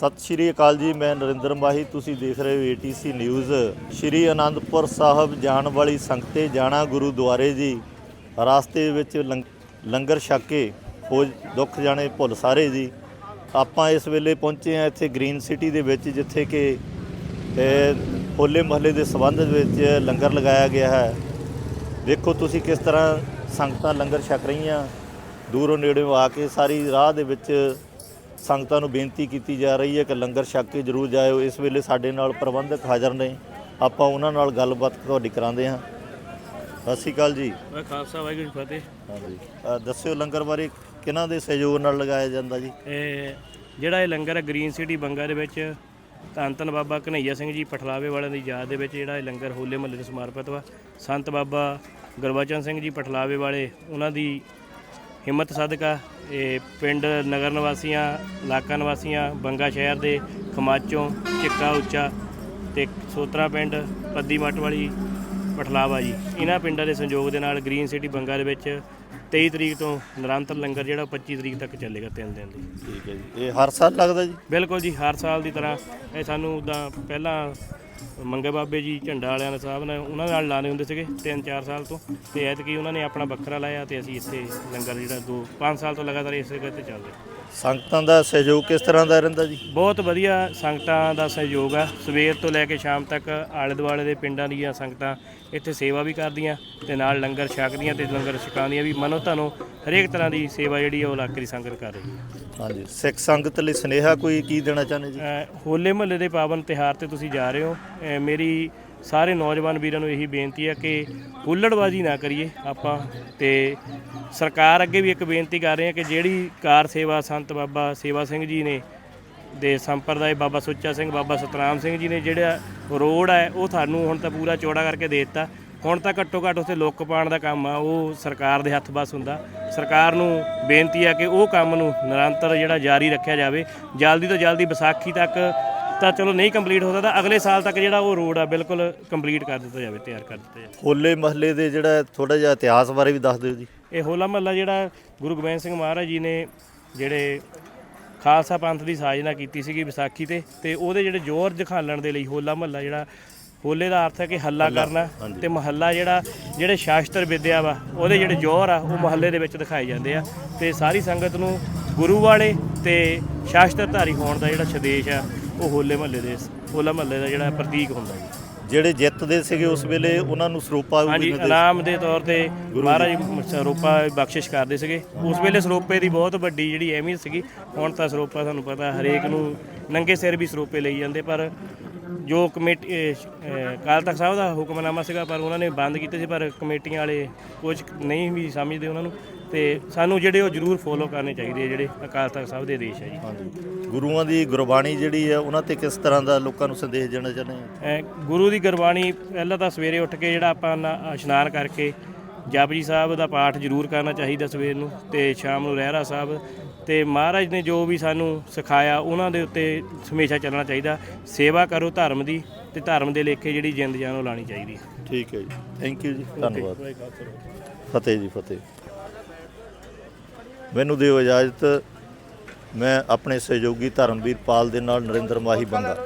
ਸਤਿ ਸ਼੍ਰੀ ਅਕਾਲ ਜੀ, ਮੈਂ ਨਰਿੰਦਰ ਮਾਹੀ, ਤੁਸੀਂ ਦੇਖ ਰਹੇ ਹੋ ਏਟੀਸੀ ਨਿਊਜ਼ ਸ਼੍ਰੀ ਅਨੰਦਪੁਰ ਸਾਹਿਬ ਜਾਣ ਵਾਲੀ ਸੰਗਤੇ ਜਾਣਾ ਗੁਰਦੁਆਰੇ ਜੀ। ਰਾਸਤੇ ਵਿੱਚ ਲੰਗ- ਲੰਗਰ ਛਕ ਕੇ ਖੋਜ ਦੁੱਖ ਜਾਣੇ ਭੁੱਲ ਸਾਰੇ ਜੀ। ਆਪਾਂ ਇਸ ਵੇਲੇ ਪਹੁੰਚੇ ਹਾਂ ਇੱਥੇ ਗ੍ਰੀਨ ਸਿਟੀ ਦੇ ਵਿੱਚ, ਜਿੱਥੇ ਕਿ ਹੋਲੇ ਮਹੱਲੇ ਦੇ ਸੰਬੰਧ ਵਿੱਚ ਲੰਗਰ ਲਗਾਇਆ ਗਿਆ ਹੈ। ਦੇਖੋ ਤੁਸੀਂ ਕਿਸ ਤਰ੍ਹਾਂ ਸੰਗਤਾਂ ਲੰਗਰ ਛਕ ਰਹੀਆਂ। ਦੂਰੋਂ ਨੇੜਿਓਂ ਆ ਕੇ ਸਾਰੀ ਰਾਹ ਦੇ ਵਿੱਚ ਸੰਗਤਾਂ ਨੂੰ ਬੇਨਤੀ ਕੀਤੀ ਜਾ ਰਹੀ ਹੈ ਕਿ ਲੰਗਰ ਛਕ ਕੇ ਜਰੂਰ ਜਾਇਓ। ਇਸ ਵੇਲੇ ਸਾਡੇ ਨਾਲ ਪ੍ਰਬੰਧਕ ਹਾਜ਼ਰ ਨੇ। ਆਪਾਂ ਉਹਨਾਂ ਨਾਲ ਗੱਲਬਾਤ ਤੁਹਾਡੀ ਕਰਾਉਂਦੇ ਹਾਂ। ਸਤਿ ਸ਼੍ਰੀ ਅਕਾਲ ਜੀ। ਵਾਹਿ ਖਾਲਸਾ ਵਾਹਿਗੁਰੂ ਜੀ ਫਤਿਹ। ਹਾਂਜੀ। ਅ, ਦੱਸਿਓ ਲੰਗਰ ਬਾਰੇ ਕਿਹਨਾਂ ਦੇ ਸਹਿਯੋਗ ਨਾਲ ਲਗਾਇਆ ਜਾਂਦਾ ਜੀ? ਇਹ ਜਿਹੜਾ ਇਹ ਲੰਗਰ ਹੈ ਗ੍ਰੀਨ ਸਿਟੀ ਬੰਗਾ ਦੇ ਵਿੱਚ ਧੰਨ ਧੰਨ ਬਾਬਾ ਕਨਈਆ ਸਿੰਘ ਜੀ ਪਠਲਾਵੇ ਵਾਲਿਆਂ ਦੀ ਯਾਦ ਦੇ ਵਿੱਚ ਜਿਹੜਾ ਇਹ ਲੰਗਰ ਹੋਲੇ ਮਹੱਲੇ ਨੂੰ ਸਮਰਪਿਤ ਵਾ। ਸੰਤ ਬਾਬਾ ਗੁਰਬਚਨ ਸਿੰਘ ਜੀ ਪਠਲਾਵੇ ਵਾਲੇ ਉਹਨਾਂ ਦੀ ਹਿੰਮਤ ਸਦਕਾ ਇਹ ਪਿੰਡ ਨਗਰ ਨਿਵਾਸੀਆਂ ਇਲਾਕਾ ਨਿਵਾਸੀਆਂ ਬੰਗਾ ਸ਼ਹਿਰ ਦੇ ਖਮਾਚੋਂ ਚਿੱਕਾ ਉੱਚਾ ਤੇ ਸੋਤਰਾ ਪਿੰਡ ਪੱਦੀ ਮੱਟ ਵਾਲੀ ਪਠਲਾਵਾ ਜੀ। ਇਹਨਾਂ ਪਿੰਡਾਂ ਦੇ ਸੰਯੋਗ ਦੇ ਨਾਲ ਗ੍ਰੀਨ ਸਿਟੀ ਬੰਗਾ ਦੇ ਵਿੱਚ 23 ਤਰੀਕ ਤੋਂ ਨਿਰੰਤਰ ਲੰਗਰ ਜਿਹੜਾ ਉਹ 25 ਤਰੀਕ ਤੱਕ ਚੱਲੇਗਾ ਤਿੰਨ ਦਿਨ ਲਈ ਠੀਕ ਹੈ ਜੀ। ਇਹ ਹਰ ਸਾਲ ਲੱਗਦਾ ਜੀ? ਬਿਲਕੁਲ ਜੀ ਹਰ ਸਾਲ ਦੀ ਤਰ੍ਹਾਂ ਇਹ ਸਾਨੂੰ ਉਦਾਂ ਪਹਿਲਾਂ ਮੰਗੇ ਬਾਬੇ ਜੀ ਝੰਡਾ ਵਾਲਿਆਂ ਦੇ ਸਾਹਿਬ ਨੇ ਉਹਨਾਂ ਨਾਲ ਲਾਣੇ ਹੁੰਦੇ ਸੀਗੇ 3-4 ਸਾਲ ਤੋਂ। ਤੇ ਐਤਕੀ ਉਹਨਾਂ ਨੇ ਆਪਣਾ ਵੱਖਰਾ ਲਾਇਆ ਤੇ ਅਸੀਂ ਇੱਥੇ ਲੰਗਰ ਜਿਹੜਾ 2 5 ਸਾਲ ਤੋਂ ਲਗਾਤਾਰ ਇਸੇ ਜਗ੍ਹਾ ਤੇ ਚੱਲ ਰਿਹਾ ਸੰਗਤਾਂ ਦਾ ਸਹਿਯੋਗ ਕਿਸ ਤਰ੍ਹਾਂ ਦਾ ਰਹਿੰਦਾ ਜੀ? ਬਹੁਤ ਵਧੀਆ ਸੰਗਤਾਂ ਦਾ ਸਹਿਯੋਗ ਆ। ਸਵੇਰ ਤੋਂ ਲੈ ਕੇ ਸ਼ਾਮ ਤੱਕ ਆਲੇ ਦੁਆਲੇ ਦੇ ਪਿੰਡਾਂ ਦੀਆਂ ਸੰਗਤਾਂ ਇੱਥੇ ਸੇਵਾ ਵੀ ਕਰਦੀਆਂ ਤੇ ਨਾਲ ਲੰਗਰ ਛਕਦੀਆਂ ਤੇ ਲੰਗਰ ਛਕਾਉਂਦੀਆਂ ਵੀ। ਮਨੋ ਤੁਹਾਨੂੰ ਹਰੇਕ ਤਰ੍ਹਾਂ ਦੀ ਸੇਵਾ ਜਿਹੜੀ ਆ ਉਹ ਇਲਾਕੇ ਦੀ ਸੰਗਤ ਕਰ ਰਹੀ ਹੈ। ਹਾਂਜੀ ਸਿੱਖ ਸੰਗਤ ਲਈ ਸੁਨੇਹਾ ਕੋਈ ਕੀ ਦੇਣਾ ਚਾਹੁੰਦੇ ਜੀ? ਹੋਲੇ ਮਹੱਲੇ ਦੇ ਪਾਵਨ ਤਿਹਾਰ ਤੇ ਤੁਸੀਂ ਜਾ ਰਹੇ ਹੋ। ਅ, ਮੇਰੀ ਸਾਰੇ ਨੌਜਵਾਨ ਵੀਰਾਂ ਨੂੰ ਇਹੀ ਬੇਨਤੀ ਹੈ ਕਿ ਹੁੱਲੜਬਾਜ਼ੀ ਨਾ ਕਰੀਏ ਆਪਾਂ ਤੇ ਸਰਕਾਰ ਅੱਗੇ ਵੀ ਇੱਕ ਬੇਨਤੀ ਕਰ ਰਹੇ ਹਾਂ ਕਿ ਜਿਹੜੀ ਕਾਰ ਸੇਵਾ ਸੰਤ ਬਾਬਾ ਸੇਵਾ ਸਿੰਘ ਜੀ ਨੇ ਦੇ ਸੰਪਰਦਾਇ ਬਾਬਾ ਸੁੱਚਾ ਸਿੰਘ ਬਾਬਾ ਸਤਨਾਮ ਸਿੰਘ ਜੀ ਨੇ ਜਿਹੜਾ ਰੋਡ ਹੈ ਉਹ ਤੁਹਾਨੂੰ ਹੁਣ ਤਾਂ ਪੂਰਾ ਚੌੜਾ ਕਰਕੇ ਦੇ ਦਿੱਤਾ। ਹੁਣ ਤਾਂ ਘੱਟੋ ਘੱਟ ਉੱਥੇ ਲੁੱਕ ਪਾਉਣ ਦਾ ਕੰਮ ਆ ਉਹ ਸਰਕਾਰ ਦੇ ਹੱਥ ਬਸ ਹੁੰਦਾ। ਸਰਕਾਰ ਨੂੰ ਬੇਨਤੀ ਆ ਕਿ ਉਹ ਕੰਮ ਨੂੰ ਨਿਰੰਤਰ ਜਿਹੜਾ ਜਾਰੀ ਰੱਖਿਆ ਜਾਵੇ। ਜਲਦੀ ਤੋਂ ਜਲਦੀ ਵਿਸਾਖੀ ਤੱਕ ਤਾਂ ਚਲੋ ਨਹੀਂ ਕੰਪਲੀਟ ਹੋ ਸਕਦਾ। ਅਗਲੇ ਸਾਲ ਤੱਕ ਜਿਹੜਾ ਉਹ ਰੋਡ ਆ ਬਿਲਕੁਲ ਕੰਪਲੀਟ ਕਰ ਦਿੱਤਾ ਜਾਵੇ ਤਿਆਰ ਕਰ ਦਿੱਤਾ ਜਾਵੇ। ਹੋਲੇ ਮਹੱਲੇ ਦੇ ਜਿਹੜਾ ਥੋੜਾ ਜਿਹਾ ਇਤਿਹਾਸ ਬਾਰੇ ਵੀ ਦੱਸ ਦਿਓ ਜੀ। ਇਹ ਹੋਲਾ ਮਹੱਲਾ ਜਿਹੜਾ ਗੁਰੂ ਗੋਬਿੰਦ ਸਿੰਘ ਮਹਾਰਾਜ ਜੀ ਨੇ ਜਿਹੜੇ ਖਾਲਸਾ ਪੰਥ ਦੀ ਸਾਜਨਾ ਕੀਤੀ ਸੀਗੀ ਵਿਸਾਖੀ ਤੇ ਤੇ ਉਹਦੇ ਜਿਹੜੇ ਜੋਰ ਦਿਖਾਲਣ ਦੇ ਲਈ ਹੋਲਾ ਮਹੱਲਾ ਜਿਹੜਾ ਹੋਲੇ ਦਾ ਅਰਥ ਹੈ ਕਿ ਹੱਲਾ ਕਰਨਾ ਤੇ ਮਹੱਲਾ ਜਿਹੜਾ ਜਿਹੜੇ ਸ਼ਾਸਤਰ ਵਿਦਿਆ ਵਾ ਉਹਦੇ ਜਿਹੜੇ ਜੋਰ ਆ ਉਹ ਮਹੱਲੇ ਦੇ ਵਿੱਚ ਦਿਖਾਏ ਜਾਂਦੇ ਆ। ਤੇ ਸਾਰੀ ਸੰਗਤ ਨੂੰ ਗੁਰੂ ਵਾਲੇ ਤੇ ਸ਼ਾਸਤਰਧਾਰੀ ਹੋਣ ਦਾ ਜਿਹੜਾ ਸੰਦੇਸ਼ ਆ ਉਹ ਹੋਲੇ ਮਹੱਲੇ ਦੇ ਹੋਲਾ ਮਹੱਲੇ ਦਾ ਜਿਹੜਾ ਪ੍ਰਤੀਕ ਹੁੰਦਾ ਜੀ। ਜਿਹੜੇ ਜਿੱਤਦੇ ਸੀਗੇ ਉਸ ਵੇਲੇ ਉਹਨਾਂ ਨੂੰ ਸਰੂਪਾ ਵੀ ਹਾਂਜੀ ਇਨਾਮ ਦੇ ਤੌਰ ਤੇ ਮਹਾਰਾਜ ਸਰੂਪਾ ਬਖਸ਼ਿਸ਼ ਕਰਦੇ ਸੀਗੇ। ਉਸ ਵੇਲੇ ਸਰੂਪੇ ਦੀ ਬਹੁਤ ਵੱਡੀ ਜਿਹੜੀ ਅਹਿਮੀਅਤ ਸੀਗੀ। ਹੁਣ ਤਾਂ ਸਰੂਪਾ ਤੁਹਾਨੂੰ ਪਤਾ ਹਰੇਕ ਨੂੰ ਨੰਗੇ ਸਿਰ ਵੀ ਸਰੂਪੇ ਲਈ ਜਾਂਦੇ ਪਰ ਜੋ ਕਮੇਟੀ ਅਕਾਲ ਤਖਤ ਸਾਹਿਬ ਦਾ ਹੁਕਮਨਾਮਾ ਸੀਗਾ ਪਰ ਉਹਨਾਂ ਨੇ ਬੰਦ ਕੀਤੇ ਸੀ ਪਰ ਕਮੇਟੀਆਂ ਵਾਲੇ ਕੁਝ ਨਹੀਂ ਵੀ ਸਮਝਦੇ ਉਹਨਾਂ ਨੂੰ। ਤੇ ਸਾਨੂੰ ਜਿਹੜੇ ਉਹ ਜ਼ਰੂਰ ਫੋਲੋ ਕਰਨੇ ਚਾਹੀਦੇ ਆ ਜਿਹੜੇ ਅਕਾਲ ਤਖਤ ਸਾਹਿਬ ਦੇ ਆਦੇਸ਼ ਹੈ ਜੀ। ਹਾਂਜੀ। ਗੁਰੂਆਂ ਦੀ ਗੁਰਬਾਣੀ ਜਿਹੜੀ ਹੈ ਉਹਨਾਂ ਤੇ ਕਿਸ ਤਰ੍ਹਾਂ ਦਾ ਲੋਕਾਂ ਨੂੰ ਸੰਦੇਸ਼ ਦੇਣਾ ਚਾਹੁੰਦੇ ਆ ਅਹ ਗੁਰੂ ਦੀ ਗੁਰਬਾਣੀ ਪਹਿਲਾਂ ਤਾਂ ਸਵੇਰੇ ਉੱਠ ਕੇ ਜਿਹੜਾ ਆਪਾਂ ਨਾ- ਇਸ਼ਨਾਨ ਕਰਕੇ ਜਪਜੀ ਸਾਹਿਬ ਦਾ ਪਾਠ ਜ਼ਰੂਰ ਕਰਨਾ ਚਾਹੀਦਾ ਸਵੇਰ ਨੂੰ ਤੇ ਸ਼ਾਮ ਨੂੰ ਰਹਿਰਾ ਸਾਹਿਬ ਤੇ ਮਹਾਰਾਜ ਨੇ ਜੋ ਵੀ ਸਾਨੂੰ ਸਿਖਾਇਆ ਉਹਨਾਂ ਦੇ ਉੱਤੇ ਹਮੇਸ਼ਾ ਚੱਲਣਾ ਚਾਹੀਦਾ। ਸੇਵਾ ਕਰੋ ਧਰਮ ਦੀ ਤੇ ਧਰਮ ਦੇ ਲੇਖੇ ਜਿਹੜੀ ਜਿੰਦ ਜਾਨ ਉਹ ਲਾਣੀ ਚਾਹੀਦੀ ਹੈ। ਠੀਕ ਹੈ ਜੀ। ਥੈਂਕ ਯੂ ਜੀ। ਧੰਨਵਾਦ। ਫਤਿਹ ਜੀ ਫਤਿਹ। ਮੈਨੂੰ ਦਿਓ ਇਜਾਜ਼ਤ। ਮੈਂ ਆਪਣੇ ਸਹਿਯੋਗੀ ਧਰਮਵੀਰ ਪਾਲ ਦੇ ਨਾਲ ਨਰਿੰਦਰ ਮਾਹੀ ਬੰਗਾ